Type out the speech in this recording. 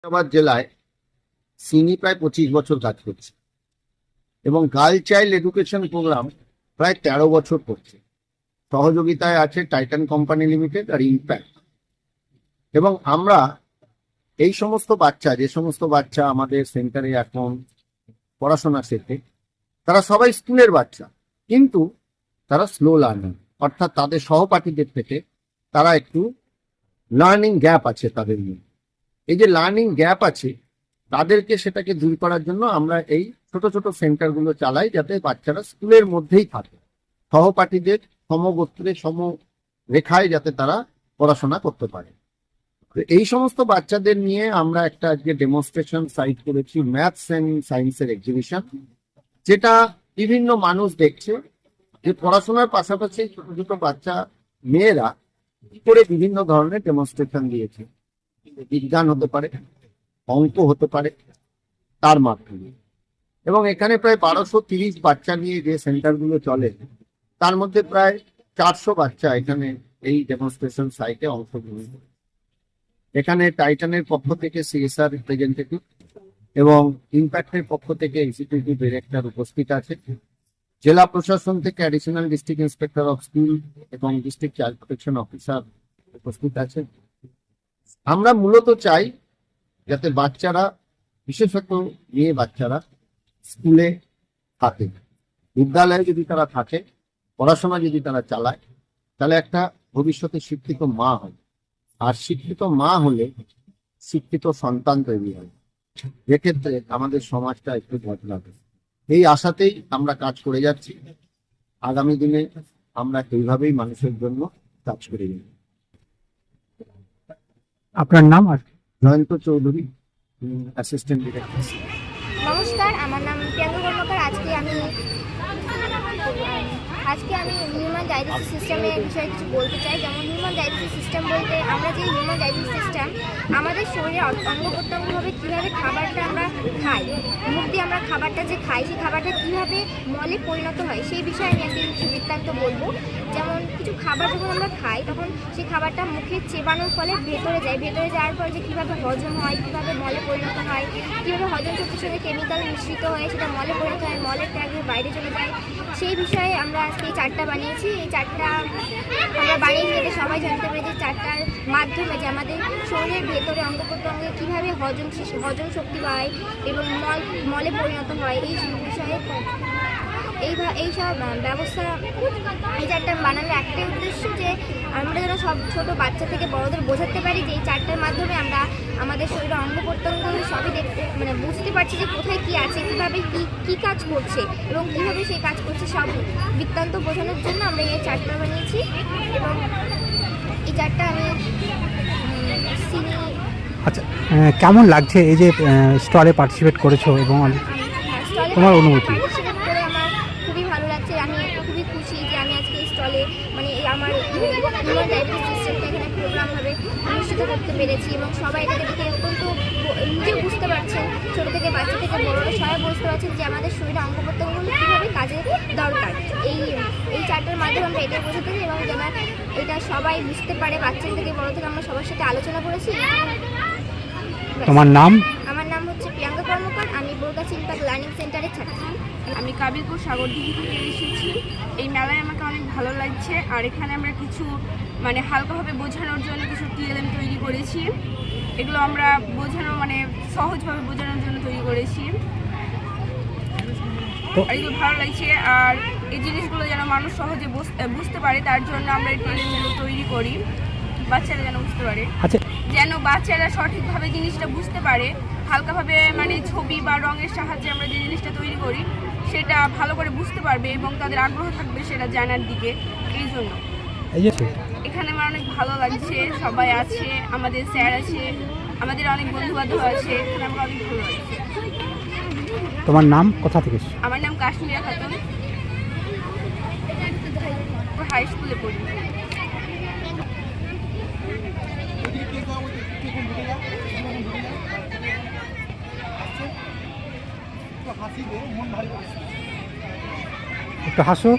মুর্শিদাবাদ জেলায় সিনি প্রায় পঁচিশ বছর কাজ করছে। এবং গার্ল চাইল্ড এডুকেশন প্রোগ্রাম প্রায় তেরো বছর করছে। সহযোগিতায় আছে টাইটান কোম্পানি লিমিটেড আর ইম্প্যাক্ট। এবং আমরা এই সমস্ত বাচ্চা, যে সমস্ত বাচ্চা আমাদের সেন্টারে এখন পড়াশোনা শেখে, তারা সবাই স্কুলের বাচ্চা, কিন্তু তারা স্লো লার্নিং অর্থাৎ তাদের সহপাঠীদের থেকে তারা একটু লার্নিং গ্যাপ আছে তাদের মধ্যে। এই যে লার্নিং গ্যাপ আছে, তাদেরকে সেটাকে দূর করার জন্য আমরা এই ছোট ছোট সেন্টারগুলো চালাই যাতে বাচ্চারা স্কুলের মধ্যেই থাকে। সহপাঠীদের সমগোত্রে সম রেখায় যাতে তারা পড়াশোনা করতে পারে। এই সমস্ত বাচ্চাদের নিয়ে আমরা একটা আজকে ডেমনস্ট্রেশন সাইট করেছি ম্যাথস অ্যান্ড সায়েন্সের এক্সিবিশন যেটা বিভিন্ন মানুষ দেখছে যে পড়াশোনার পাশাপাশি ছোট ছোট বাচ্চা, মেয়েরা কি করে বিভিন্ন ধরনের ডেমনস্ট্রেশন দিয়েছে। বিজ্ঞান হতে পারে, অঙ্ক হতে পারে, তার মাধ্যমে। এবং এখানে প্রায় বারোশো তিরিশ বাচ্চা নিয়ে যে সেন্টারগুলো চলে, তার মধ্যে প্রায় চারশো বাচ্চা এখানে এই ডেমনস্ট্রেশন সাইটে অংশগ্রহণ করে। এখানে টাইটানের পক্ষ থেকে সিএসআর রিপ্রেজেন্টেটিভ এবং ইম্প্যাক্টের পক্ষ থেকে এক্সিকিউটিভ ডিরেক্টর উপস্থিত আছে। জেলা প্রশাসন থেকে additional district inspector of school এবং ডিস্ট্রিক্ট চাইল্ড প্রোটেকশন অফিসার উপস্থিত আছে। আমরা মূলত চাই যাতে বাচ্চারা বিশেষত মেয়ে বাচ্চারা স্কুলে থাকে। বিদ্যালয়ে যদি তারা থাকে, পড়াশোনা যদি তারা চালায়, তাহলে একটা ভবিষ্যতে শিক্ষিত মা হয়। আর শিক্ষিত মা হলে শিক্ষিত সন্তান তৈরি হয়। এক্ষেত্রে আমাদের সমাজটা একটু বদলাবে। এই আশাতেই আমরা কাজ করে যাচ্ছি। আগামী দিনে আমরা এইভাবেই মানুষের জন্য কাজ করে যাব। আপনার নাম আর কি? জয়ন্ত চৌধুরী অ্যাসিস্ট্যান্ট ডিরেক্টর নমস্কার আমার নাম প্রিয়াঙ্কা কর্মকার আজকে আমি আজকে আমি হিউম্যান ডায়াবেটিস সিস্টেমের বিষয়ে কিছু বলতে চাই। যেমন হিউম্যান ডায়াবেটিস সিস্টেম বলতে আমরা যে হিউম্যান ডায়াবেটিস সিস্টেম আমাদের শরীরে অঙ্গ প্রত্যঙ্গভাবে কীভাবে খাবারটা আমরা খাই, মুখ দিয়ে আমরা খাবারটা যে খাই, সেই খাবারটা কীভাবে মলে পরিণত হয়, সেই বিষয়ে আমি একদিন কিছু বৃত্তান্ত বলব। যেমন কিছু খাবার যখন আমরা খাই, তখন সেই খাবারটা মুখে চেবানোর ফলে ভেতরে যায়। ভেতরে যাওয়ার পর যে কীভাবে হজম হয়, কীভাবে পরিণত হয়। কীভাবে হজম শক্তির সাথে কেমিক্যাল মিশ্রিত হয়ে সেটা মলে পরিণত হয়, মলের ত্যাগে বাইরে চলে যায়, সেই বিষয়ে আমরা আজকে এই চারটা বানিয়েছি। এই চারটা আমরা বানিয়েছি যাতে সবাই জানতে পারি যে চারটার মাধ্যমে যে আমাদের শরীরের ভেতরে অঙ্গ প্রত্যঙ্গে কীভাবে হজম হজম শক্তি পায় এবং মল, মলে পরিণত হয়, এই বিষয়ে এই ভা- এই সব ব্যবস্থা এই চারটা বানানোর একটাই উদ্দেশ্য যে আমরা যেন সব ছোটো বাচ্চা থেকে বড়দের বোঝাতে পারি যে এই চারটার মাধ্যমে অঙ্গ প্রত্যঙ্গ সবই দেখতে মানে বুঝতে পারছি যে কোথায় কি আছে কীভাবে কি কি কাজ করছে এবং কীভাবে সেই কাজ করছে সব বৃত্তান্ত বোঝানোর জন্য আমরা এই চারটা বানিয়েছি এবং এই চারটা আমি আচ্ছা কেমন লাগছে এই যে স্টলে পার্টিসিপেট করেছ এবং স্টলে তোমার অনুভূতি? খুবই ভালো লাগছে আমি খুবই খুশি যে আমি আজকে এই স্টলে মানে আমার হিউম্যান ডায়াবেটিস সিস্টেমটা এখানে প্রোগ্রামভাবে অনুষ্ঠিত করতে পেরেছি এবং সবাই এটাকে দেখে অত্যন্ত নিজেও বুঝতে পারছেন ছোট থেকে বাচ্চা থেকে বড়রা সবাই বুঝতে পারছেন যে আমাদের শরীরে অঙ্গ প্রত্যঙ্গগুলো কীভাবে কাজে দরকার। এই এই চারটার মাধ্যমে আমরা এটাই বোঝাতে চাই এবং যেন এটা সবাই বুঝতে পারে বাচ্চা থেকে বড় থেকে আমরা সবার সাথে আলোচনা করেছি। তোমার নাম? আমার নাম হচ্ছে প্রিয়াঙ্কা কর্মকার আমি বোরগা চিন্তাক লার্নিং সেন্টারের ছাত্রী। আমি কাবিলপুর সাগরদিঘি থেকে এসেছি। এই মেলায় আমাকে অনেক ভালো লাগছে। আর এখানে আমরা কিছু মানে হালকাভাবে বোঝানোর জন্য কিছু টিএলএম তৈরি করেছি। এগুলো আমরা বোঝানো মানে সহজভাবে বোঝানোর জন্য তৈরি করেছি। আর এগুলো ভালো লাগছে। আর এই জিনিসগুলো যেন মানুষ সহজে বুঝ- বুঝতে পারে তার জন্য আমরা এই টিএলএমগুলো তৈরি করি। বাচ্চারা যেন বুঝতে পারে। আচ্ছা। যেন বাচ্চারা সঠিকভাবে জিনিসটা বুঝতে পারে। হালকাভাবে মানে ছবি বা রঙের সাহায্যে আমরা যে জিনিসটা তৈরি করি সেটা ভালো করে বুঝতে পারবে এবং তাদের আগ্রহ থাকবে সেটা জানার দিকে। এই জন্য। এখানে আমার অনেক ভালো লাগছে সবাই আছে আমাদের স্যার আছে আমাদের অনেক বন্ধু বান্ধব আছে এখানে আমার অনেক ভালো লাগছে। তোমার নাম কোথা থেকে আমার নাম কাশ্মীরা খাতুন। হাই স্কুলে পড়ি। একটু হাসো।